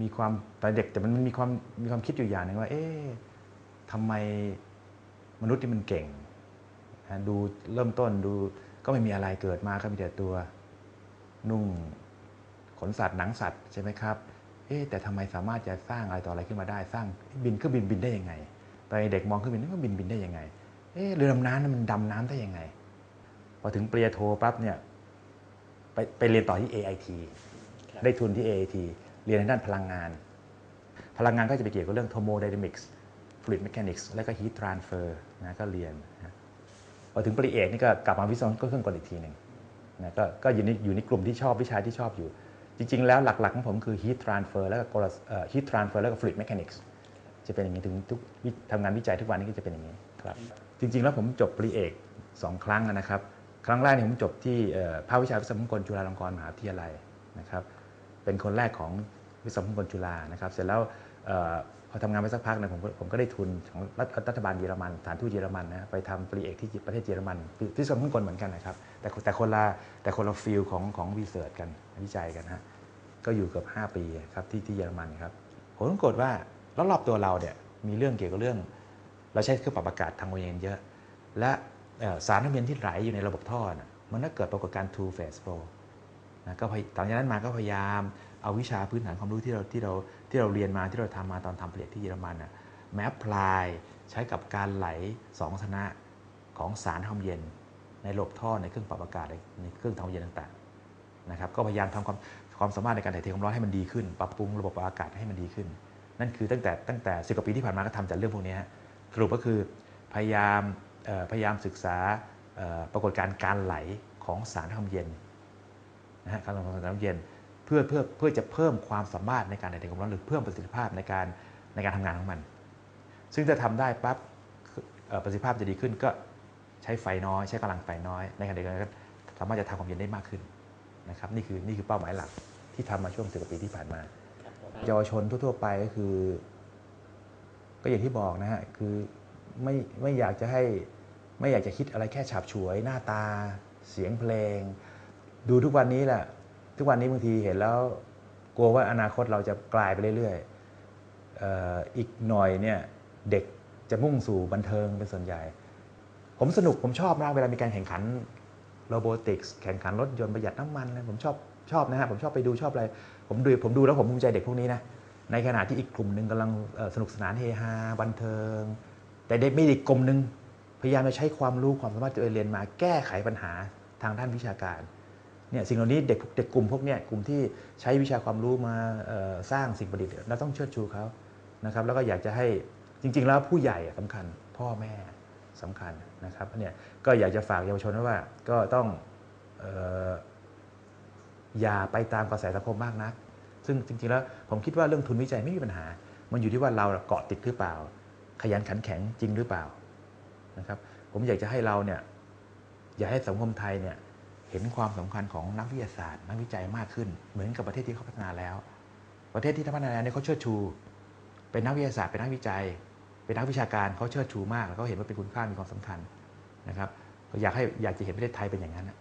มีความตอนเด็กแต่มันมีความมีความคิดอยู่อย่างหนึ่งว่า เอ๊ะทำไมมนุษย์ที่มันเก่ง ดูเริ่มต้นดูก็ไม่มีอะไรเกิดมาก็มีแต่ตัวนุ่งขนสัตว์หนังสัตว์ใช่ไหมครับ เอ๊ะแต่ทำไมสามารถจะสร้างอะไรต่ออะไรขึ้นมาได้สร้างบินเครื่องบินบินได้ยังไงตอนเด็กมองเครื่องบินนึกว่าบินบินได้ยังไง เอ๊ะเรือดำน้ำมันดำน้ำได้ยังไง พอถึงเปริญญาโทปั๊บเนี่ยไปไปเรียนต่อที่ AIT ได้ทุนที่ AIT เรียนทางด้านพลังงาน พลังงานก็จะไปเกี่ยวกับเรื่อง thermodynamics fluid mechanics และก็ heat transfer นะก็เรียนนะพอถึงปริเอกนี่ก็กลับมาวิศวะเครื่องกลอีกทีหนึ่งนะก็ก็อยู่ในอยู่ในกลุ่มที่ชอบวิชาที่ชอบอยู่ จริง ๆ แล้วหลัก ๆ ของผมคือ heat transfer แล้วก็กลเอ่อ heat transfer แล้วก็ fluid mechanics จะเป็นอย่างนี้ถึงทุกทำงานวิจัยทุกวันนี้ก็จะเป็นอย่างนี้ครับจริง ๆ แล้วผมจบปริเอกสองครั้งนะครับ ครั้งแรกเนี่ยผมจบที่ภาควิชาวิศวกรรมจุฬาลงกรณ์มหาวิทยาลัยนะครับ เป็นคนแรกของวิศวกรรมกลจุฬานะครับ เสร็จแล้วออพอทำงานไปสักพักเนยผมผมก็ได้ทุนของรัฐรฐบาลเยอรมันสถานทูตเยอรมันนะไปทำปริเอกที่ประเทศเยอรมันวิศวกรรมกลเหมือนกันนะครับ แต่แต่คนละแต่คนละฟิลของของวิจัยกันวิจัยกันฮะก็อยู่เกือบ5 ปีครับที่ที่เยอรมันครับผลปรากฏว่ารอบๆตัวเราเนี่ยมีเรื่องเกี่ยวกับเรื่อง เราใช้เครื่องปรับอากาศทางโมเย็นเยอะ และสารน้ำเย็นที่ไหลอยู่ในระบบท่อนะมันก็เกิดปรากฏการณ์ two phase flow นะก็หลังจากนั้นมาก็พยายามเอาวิชาพื้นฐานความรู้ที่เราที่เราที่เราเรียนมาที่เราทำมาตอนทำปริญญาที่เยอรมันน่ะแมปพลายใช้กับการไหลสองชนะของสารความเย็น ในระบบท่อในเครื่องปรับอากาศในเครื่องทำความเย็นต่างๆนะครับก็พยายามทำความความสามารถในการถ่ายเทความร้อนให้มันดีขึ้น ปรับปรุงระบบอากาศให้มันดีขึ้น นั่นคือตั้งแต่ตั้งแต่สิบกว่าปีที่ผ่านมาก็ทำแต่เรื่องพวกนี้สรุปก็คือพยายามพยายามศึกษาปรากฏการณ์การไหลของสารความเย็น นะฮะการไหลของสารความเย็นเพื่อเพื่อเพื่อจะเพิ่มความสามารถในการถ่ายเทความร้อนหรือเพิ่มประสิทธิภาพในการในการทำงานของมัน ซึ่งถ้าทำได้ปั๊บเอ่อประสิทธิภาพจะดีขึ้นก็ใช้ไฟน้อยใช้กำลังไฟน้อยในขณะเดียวกันก็สามารถจะทำความเย็นได้มากขึ้นนะครับนี่คือนี่คือเป้าหมายหลักที่ทำมาช่วงสิบกว่าปีที่ผ่านมาครับผมเยาวชนทั่ว ๆ ไปก็คือ ก็อย่างที่บอกนะฮะคือไม่ไม่อยากจะให้ไม่อยากจะคิดอะไรแค่ฉาบฉวยหน้าตาเสียงเพลง ดูทุกวันนี้แหละ ทุกวันนี้บางทีเห็นแล้วกลัวว่าอนาคตเราจะกลายไปเรื่อยๆอ,อีกหน่อยเนี่ยเด็กจะมุ่งสู่บันเทิงเป็นส่วนใหญ่ ผมสนุกผมชอบนะเวลามีการแข่งขันโรบอติกส์แข่งขันรถยนต์ประหยัดน้ำมันอะไรผมชอบชอบนะฮะผมชอบไปดูชอบอะไร ผมดูผมดูแล้วผมภูมิใจเด็กพวกนี้นะในขณะที่อีกกลุ่มหนึ่งกำลังสนุกสนานเฮฮาบันเทิง แต่เด็กไม่อีกกลุ่มหนึ่งพยายามจะใช้ความรู้ความสามารถที่ตัวเองเรียนมาแก้ไขปัญหาทางด้านวิชาการ เนี่ยสิ่งเหล่านี้เด็กเด็กกลุ่มพวกเนี้ยกลุ่มที่ใช้วิชาความรู้มาสร้างสิ่งประดิษฐ์เราต้องเชิดชูเขานะครับแล้วก็อยากจะให้จริง ๆ แล้วผู้ใหญ่อะสำคัญ พ่อแม่สำคัญนะครับเนี่ยก็อยากจะฝากเยาวชนว่าก็ต้องอย่าไปตามกระแสสังคมมากนัก ซึ่งจริง ๆ แล้วผมคิดว่าเรื่องทุนวิจัยไม่มีปัญหา มันอยู่ที่ว่าเราเกาะติดหรือเปล่า ขยันขันแข็งจริงหรือเปล่านะครับผมอยากจะให้เราเนี่ยอย่าให้สังคมไทยเนี่ย เห็นความสำคัญของนักวิทยาศาสตร์ นักวิจัยมากขึ้น เหมือนกับประเทศที่เขาพัฒนาแล้ว ประเทศที่พัฒนาแล้วเนี่ยเขาเชิดชู เป็นนักวิทยาศาสตร์เป็นนักวิจัย เป็นนักวิชาการเขาเชิดชูมากแล้วเขาเห็นว่าเป็นคุณค่ามีความสำคัญนะครับก็อยากให้อยากจะเห็นประเทศไทยเป็นอย่างนั้นนะ